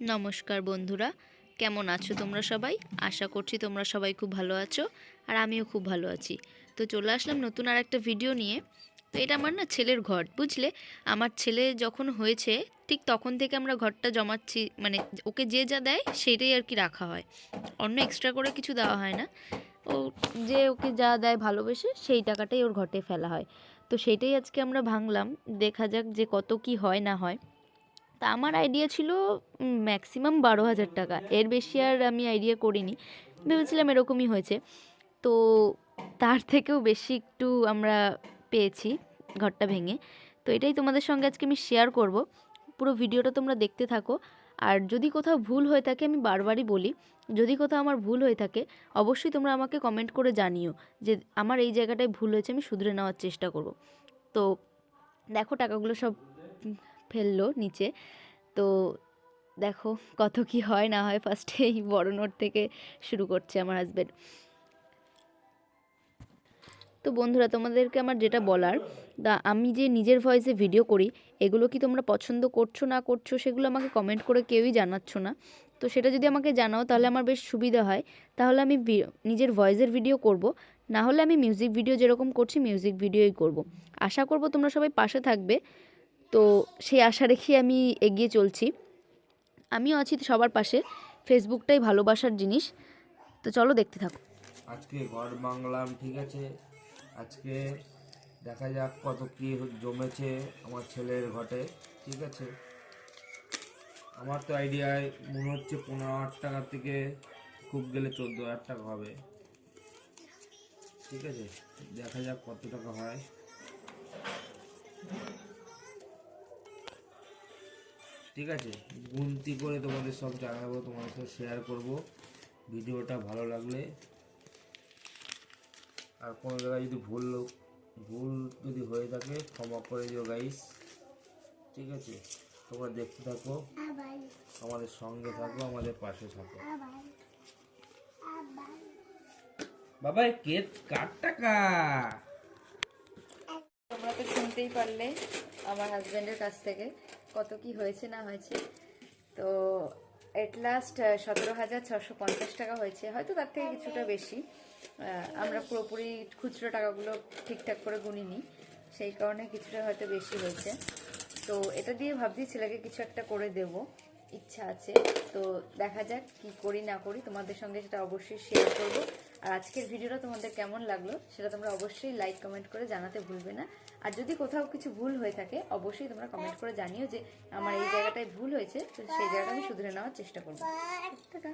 নমস্কার বন্ধুরা, কেমন আছো তোমরা সবাই? আশা করছি তোমরা সবাই খুব ভালো আছো আর আমিও খুব ভালো আছি। তো চলে আসলাম নতুন আর একটা ভিডিও নিয়ে। তো এটা আমার না ছেলের ঘর, বুঝলে? আমার ছেলে যখন হয়েছে, ঠিক তখন থেকে আমরা ঘরটা জমাচ্ছি মানে ওকে যে যা দেয় সেটাই আর কি রাখা হয়। অন্য এক্সট্রা করে কিছু দেওয়া হয় না। ও যে ওকে যা দেয় ভালোবেসে সেই টাকাটাই ওর ঘটে ফেলা হয়। তো সেইটাই আজকে আমরা ভাঙলাম। দেখা যাক যে কত কি হয় না হয়। তা আমার আইডিয়া ছিল ম্যাক্সিমাম বারো হাজার টাকা। এর বেশি আর আমি আইডিয়া করিনি। ভেবেছিলাম এরকমই হয়েছে। তো তার থেকেও বেশি একটু আমরা পেয়েছি ঘরটা ভেঙে। তো এটাই তোমাদের সঙ্গে আজকে আমি শেয়ার করব। পুরো ভিডিওটা তোমরা দেখতে থাকো। আর যদি কোথাও ভুল হয়ে থাকে, আমি বারবারই বলি, যদি কোথাও আমার ভুল হয়ে থাকে, অবশ্যই তোমরা আমাকে কমেন্ট করে জানিও যে আমার এই জায়গাটায় ভুল হয়েছে, আমি শুধরে নেওয়ার চেষ্টা করব। তো দেখো, টাকাগুলো সব ফেলল নিচে। তো দেখো কত কি হয় না হয় ফার্স্টে এই বড় নোট থেকে শুরু করছে আমার হাজব্যান্ড তো বন্ধুরা, তোমাদেরকে আমার যেটা বলার, দা আমি যে নিজের ভয়েসে ভিডিও করি, এগুলো কি তোমরা পছন্দ করছ না করছ সেগুলো আমাকে কমেন্ট করে কেউই জানাচ্ছ না। তো সেটা যদি আমাকে জানাও তাহলে আমার বেশ সুবিধা হয়। তাহলে আমি নিজের ভয়েসের ভিডিও করব। না হলে আমি মিউজিক ভিডিও যেরকম করছি মিউজিক ভিডিওই করব। আশা করব তোমরা সবাই পাশে থাকবে। তো সেই আশা রেখে আমি এগিয়ে চলছি। আমিও আছি সবার পাশে। ফেসবুকটাই ভালোবাসার জিনিস। তো চলো দেখতে থাকো। আজকে ঘর বাংলাম, ঠিক আছে? আজকে দেখা যাক কত কি জমেছে আমার ছেলের ঘটে, ঠিক আছে? আমার তো আইডিয়ায় মনে হচ্ছে পনেরো হাজার টাকা থেকে খুব গেলে চোদ্দ হাজার টাকা হবে। ঠিক আছে? দেখা যাক কত টাকা হয়। ঠিক আছে? গুনতি করে তোমাদের সব জানাব, তোমাদের সাথে শেয়ার করব। ভিডিওটা ভালো লাগলে। আর কোনো জায়গায় যদি ভুল ভুল যদি হয়ে থাকে, ক্ষমা করে দিও গাইস ঠিক আছে? তোমরা দেখতে থাকো। আমাদের সঙ্গে থাকো, আমাদের পাশে থাকো। বাবা কে কার টাকা তোমরা তো শুনতেই পারলে আমার হাজব্যান্ডের কাছ থেকে। কত কি হয়েছে না হয়েছে। তো এট লাস্ট সতেরো হাজার ছশো পঞ্চাশ টাকা হয়েছে। হয়তো তার থেকে কিছুটা বেশি। আমরা পুরোপুরি খুচরো টাকাগুলো ঠিকঠাক করে গুনিনি। সেই কারণে কিছুটা হয়তো বেশি হয়েছে। তো এটা দিয়ে ভাবছি ছেলেকে কিছু একটা করে দেব। ইচ্ছা আছে। তো দেখা যাক কি করি না করি তোমাদের সঙ্গে সেটা অবশ্যই শেয়ার করব। আর আজকের ভিডিওটা তোমাদের কেমন লাগল সেটা তোমরা অবশ্যই লাইক কমেন্ট করে জানাতে ভুলবে না। আর যদি কোথাও কিছু ভুল হয়ে থাকে অবশ্যই তোমরা কমেন্ট করে জানিও যে আমার এই জায়গাটায় ভুল হয়েছে তো সেই জায়গাটা আমি শুধরে নেওয়ার চেষ্টা করব। টাটা।